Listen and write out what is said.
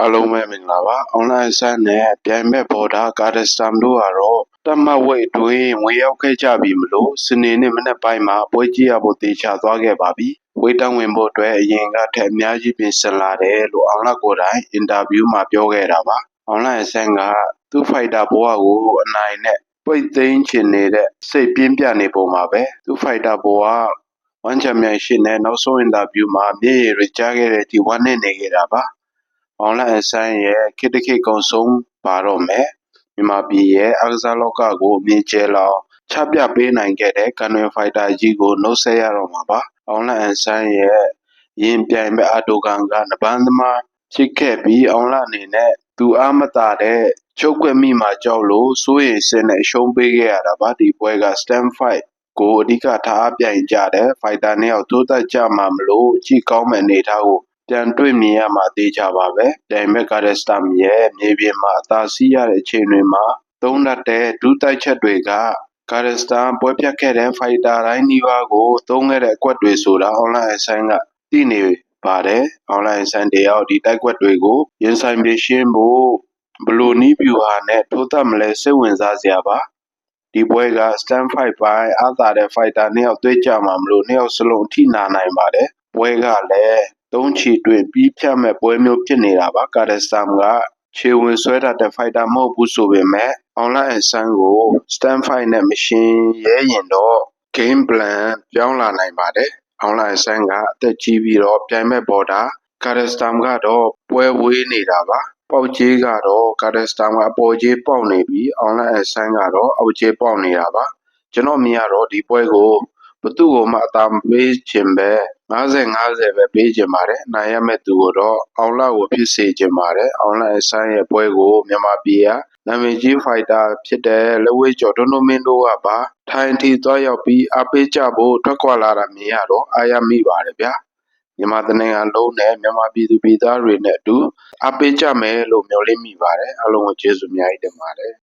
အားလုံးပဲမင်္ဂလာပါအွန်လိုင်းဆန်းနဲ့ပြိုင်ဘက်ဘော်ဒါကာဒစတမ်တို့ကတော့တတ်မှတ်ဝိတ်အတွင်းဝင်ရောက်ခဲ့ကြပြီမလို့စနေနေ့မနေ့ပိုင်းမှာပွဲကြည့်ရဖို့တေချာသွားခဲ့ပါပြီဝေးတောင်းဝင်ဖို့အတွက်အရင်ကထက်အများကြီးပြင်ဆင်လာတယ်လို့အောင်လာကိုယ်တိုင်အင်တာဗျူးမှာပြောခဲ့တာပါအွန်လိုင်းဆန်းကသူ့ဖိုက်တာဘဝကိုအနိုင်နဲ့ပိတ်သိမ်းချင်နေတဲ့စိတ်ပြင်းပြနေပုံမှာပဲသူ့ဖိုက်တာဘဝဝမ်းချမ်းမြိုင်ရှိနဲ့နောက်ဆုံးအင်တာဗျူးမှာမျက်ရည်တွေကြားခဲ့တဲ့ဒီဝမ်းနဲ့နေခဲ့တာပါ။ အောင်လအဆန်းရဲ့ခေတ္တခေတ်ကုံဆုံးပါတော့မယ်။မြန်မာပြည်ရဲ့အကစားလောကကို အမြင့်ကျဲလောင်ချပြပေးနိုင်ခဲ့တဲ့ ကန်နွယ်ဖိုက်တာကြီးကို နှုတ်ဆက်ရတော့မှာပါ။အောင်လအဆန်းရဲ့ရင်ပြိုင်မဲ့အတိုကန်က နပန်းသမားဖြစ်ခဲ့ပြီး အောင်လအနေနဲ့ သူအားမတာတဲ့ချုပ်ွက်မိမှာကြောက်လို့ စိုးရိမ်စင်းနဲ့ရှုံးပေးခဲ့ရတာပါ ဒီပွဲက stand fight ကို အဓိကထားပြိုင်ကြတဲ့ ဖိုက်တာနှစ်ယောက် တိုးတက်ကြမှာမလို့ ကြည့်ကောင်းမဲ့အနေထားကို ပြန်တွေ့မြင်ရမှာတေချာပါပဲ။ပြိုင်ဘက်ကရစတမ်ရဲ့မြေပြင်မှာအသာစီးရတဲ့အချိန်တွေမှာသုံးတတ်တဲ့ဒုတိုက်ချက်တွေကကာရစတန်ပွဲဖြတ်ခဲ့တဲ့ဖိုက်တာတိုင်းနီးပါးကိုသုံးခဲ့တဲ့အကွက်တွေဆိုတာအွန်လိုင်းအဆိုင်ကသိနေပါတယ်။အွန်လိုင်းအဆိုင်တယောက်ဒီတိုက်ကွက်တွေကိုရင်ဆိုင်ပြေရှင်းဖို့ဘလိုနီးပြူဟာနဲ့ထိုးသက်မလဲစိတ်ဝင်စားစရာပါ။ဒီပွဲက stand fight ပိုင်းအသာတဲ့ fighter နှစ်ယောက်တွေ့ကြမှာမလို့နှစ်ယောက်စလုံးအထိနာနိုင်ပါတယ်။ ပွဲကလည်းသုံးချီတွင်ပြီးဖြတ်မဲ့ပွဲမျိုးဖြစ်နေတာပါကာဒစတမ်ကခြေဝင်ဆွဲတတ်တဲ့ fighter မဟုတ်ဘူးဆိုပေမဲ့ online အဆန်းကို stand fight နဲ့မရှင်ရဲရင်တော့ game plan ပြောင်းလာနိုင်ပါတယ်။ online အဆန်းကအသက်ကြီးပြီးတော့ပြိုင်မဲ့ပေါ်တာကာဒစတမ်ကတော့ပွဲဝေးနေတာပါ။ပေါက်ကြီးကတော့ကာဒစတမ်ကအပေါ်ကြီးပေါက်နေပြီး online အဆန်းကတော့အောက်ကြီးပေါက်နေတာပါ။ကျွန်တော်မြင်ရတော့ဒီပွဲကို ဘသူ့ကိုမှအသာမပေးခြင်းပဲ50-50ပဲပေးခြင်းပါတယ်။နိုင်ရမဲ့သူကိုတော့အောင်လာကိုဖြစ်စေခြင်းပါတယ်။ online အဆိုင်ရဲ့ပွဲကိုမြန်မာပြည်ကနာမည်ကြီးဖိုက်တာဖြစ်တဲ့လက်ဝဲကျော်ဒွန်းဒွန်းမင်းတို့ကပါထိုင်ထီသွားရောက်ပြီးအပေးကြဖို့ထွက်ခွာလာတာမြင်ရတော့အားရမိပါတယ်ဗျာ။မြန်မာတနိုင်ငံလုံးနဲ့မြန်မာပြည်သူပြည်သားတွေနဲ့အတူအပေးကြမယ်လို့မျှော်လင့်မိပါတယ်။အားလုံးကိုကျေးဇူးအများကြီးတင်ပါတယ်။